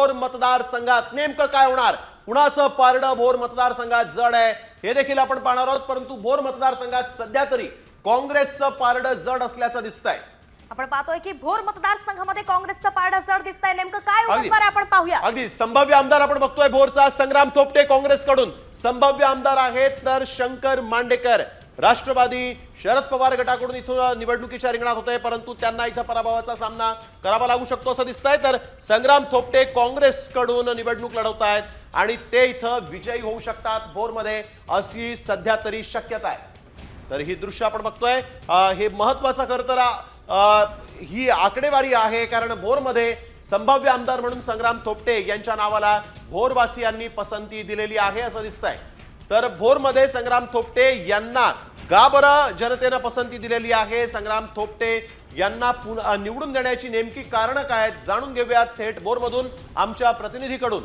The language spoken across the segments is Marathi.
भोर मतदारसंघात नेमकं काय होणार? कुणाचं पारडं भोर मतदारसंघात जड आहे? हे देखील आपण पाहणार आहोत परंतु भोर मतदारसंघात सध्या तरी काँग्रेसचं पारडं जड असल्याचं दिसतंय. आपण पाहतोय की भोर मतदारसंघामध्ये काँग्रेसचं पारडं जड दिसतंय. नेमकं काय. उमेदवार आहे आपण पाहूया. अगदी. संभाव्य आमदार आपण बघतोय भोरचा संग्राम थोपटे काँग्रेसकडून. संभाव्य आमदार आहेत तर शंकर मांडेकर. राष्ट्रवादी शरद पवार गटाकडून इथून निवडणुकीच्या रिंगणात होते परंतु त्यांना इथं पराभवाचा सामना करावा लागू शकतो असं दिसतंय. तर संग्राम थोपटे काँग्रेसकडून निवडणूक लढवत आहेत आणि ते इथं विजयी होऊ शकतात भोरमध्ये अशी सध्या तरी शक्यता आहे. तर ही दृश्य आपण बघतोय. हे महत्वाचं खरं तर ही आकडेवारी आहे कारण भोरमध्ये संभाव्य आमदार म्हणून संग्राम थोपटे यांच्या नावाला भोरवासियांनी पसंती दिलेली आहे असं दिसतंय. तर भोरमध्ये संग्राम थोपटे यांना का बरं जनतेनं पसंती दिलेली आहे. संग्राम थोपटे यांना निवडून देण्याची नेमकी कारणं काय आहेत जाणून घेऊयात थेट बोरमधून आमच्या प्रतिनिधीकडून.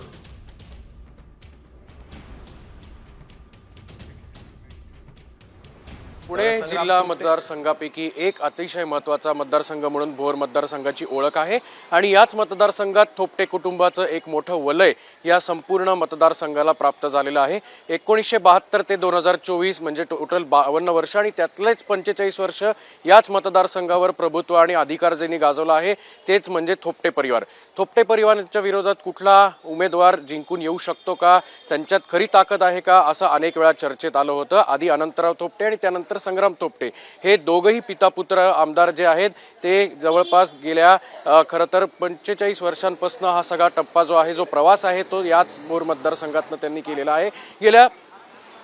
पुणे जिल्हा. मतदारसंघापैकी एक अतिशय महत्त्वाचा मतदारसंघ म्हणून भोर मतदारसंघाची ओळख आहे. आणि याच मतदारसंघात थोपटे कुटुंबाचं एक मोठं वलय या संपूर्ण मतदारसंघाला प्राप्त झालेलं आहे. एकोणीसशे बहात्तर ते दोन हजार चोवीस म्हणजे टोटल बावन्न वर्ष आणि त्यातलेच पंचेचाळीस वर्ष याच मतदारसंघावर प्रभुत्व आणि अधिकार ज्यांनी गाजवला आहे तेच म्हणजे थोपटे परिवार. थोपटे परिवाराच्या विरोधात कुठला उमेदवार जिंकून येऊ शकतो का? त्यांच्यात खरी ताकद आहे का? असं अनेक वेळा चर्चेत आलं होतं. आधी अनंतराव थोपटे आणि त्यानंतर संग्राम थोपटे. हे दोघंही पितापुत्र आमदार जे आहेत ते जवळपास गेल्या खरं तर पंचेचाळीस वर्षांपासून हा सगळा टप्पा जो आहे जो प्रवास आहे तो याच बोर मतदारसंघातनं त्यांनी केलेला आहे. गेल्या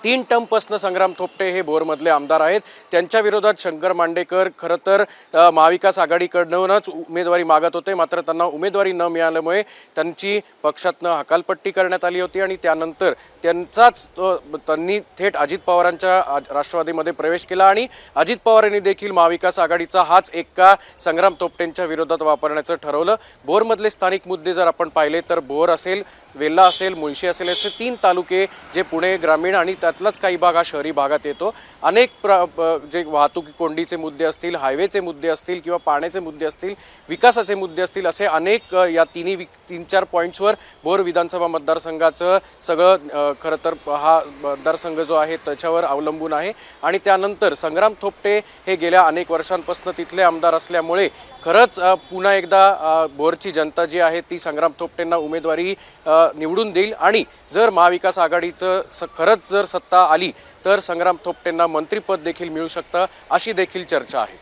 तीन टर्मपासनं संग्राम थोपटे हे बोरमधले आमदार आहेत. त्यांच्या विरोधात शंकर मांडेकर खरं तर महाविकास आघाडीकडूनच उमेदवारी मागत होते. मात्र त्यांना उमेदवारी न मिळाल्यामुळे त्यांची पक्षातनं हकालपट्टी करण्यात आली होती आणि त्यानंतर त्यांचाच त्यांनी थेट अजित पवारांच्या राष्ट्रवादीमध्ये प्रवेश केला आणि अजित पवार यांनी देखील महाविकास आघाडीचा हाच एक्का संग्राम थोपटेंच्या विरोधात वापरण्याचं ठरवलं. बोरमधले स्थानिक मुद्दे जर आपण पाहिले तर बोर असेल वेल्ला असेल मुळशी असेल असे तीन तालुके जे पुणे ग्रामीण आणि त्यातलाच काही भाग हा शहरी भागात येतो. अनेक प्र जे वाहतूक कोंडीचे मुद्दे असतील हायवेचे मुद्दे असतील किंवा पाण्याचे मुद्दे असतील विकासाचे मुद्दे असतील असे अनेक या तिन्ही वि- तीन चार पॉईंट्सवर भोर विधानसभा मतदारसंघाचं सगळं खरं तर हा मतदारसंघ जो आहे त्याच्यावर अवलंबून आहे. आणि त्यानंतर संग्राम थोपटे हे गेल्या अनेक वर्षांपासून तिथले आमदार असल्यामुळे खरंच पुन्हा एकदा भोरची जनता जी आहे ती संग्राम थोपटेंना उमेदवारी निवडून देईल. आणि जर महाविकास आघाडीचं स खरंच जर सत्ता आली तर संग्राम थोपटेंना मंत्रिपद देखील मिळू शकतं अशी देखील चर्चा आहे.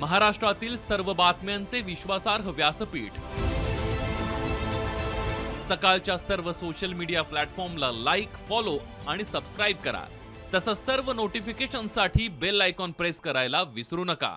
महाराष्ट्रातील सर्व बातम्यांचे विश्वासार्ह व्यासपीठ. सकाळच्या सर्व सोशल मीडिया प्लॅटफॉर्मला लाईक फॉलो आणि सबस्क्राईब करा. तसंच सर्व नोटिफिकेशनसाठी बेल आयकॉन प्रेस करायला विसरू नका.